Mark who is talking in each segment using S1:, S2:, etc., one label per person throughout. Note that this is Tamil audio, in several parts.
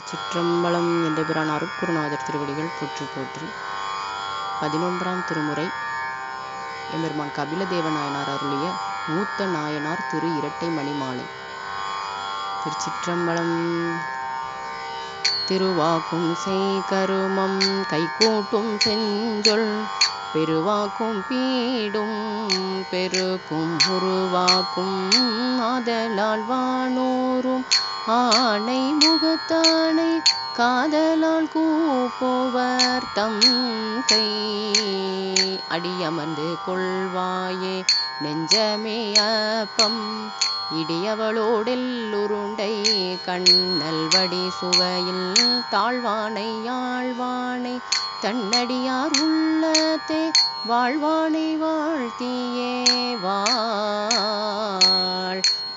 S1: திருச்சிற்றம்பலம் என்ற பிரான் அருட்குருநாதர் திருவடிகள் போற்றி போற்றி. பதினொன்றாம் திருமுறை. எம்பெருமான் கபிலதேவ நாயனார் அருளிய மூத்த நாயனார் திரு இரட்டை மணிமாலை. திருச்சிற்றம்பலம் திருவாக்கும் செய் கருமம் கைகூட்டும் செஞ்சொல் பெருவாக்கும் பீடும் பெருக்கும் உருவாக்கும் ஆதலால் வானோரும் ஆணை முகத்தானை காதலால் கூப்போவர் தம் கை. அடியமர்ந்து கொள்வாயே நெஞ்சமே அப்பம். இடியவளோடெல்லுருண்டை கண்ணல் வடி சுவையில் தாழ்வானை யாழ்வானை தன்னடியார் உள்ளத்தே வாழ்வானை வாழ்த்தியே வா.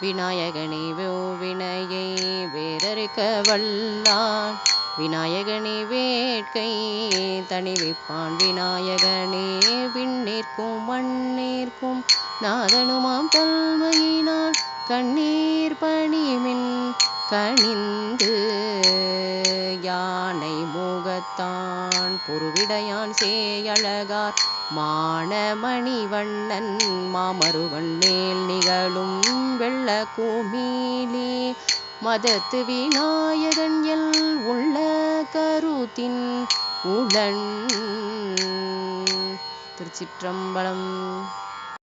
S1: விநாயகனே வினையை வேறறுக்க வல்லான் விநாயகனே வேட்கை தணிவிப்பான் விநாயகனே விண்ணிற்கும் மண்ணிற்கும் நாதனுமாம் தொல்மையினால் கண்ணீர் பணிமின் கணிந்து யானை முகத்தான் பொருவிடையான் சேயழகார். மானமணி வண்ணன் மாமருவன் மேல் நிகழும் வெள்ள கூமீலி. மதத்து விநாயகன் எல் உள்ள கருத்தின் உளன். திருச்சிற்றம்பலம்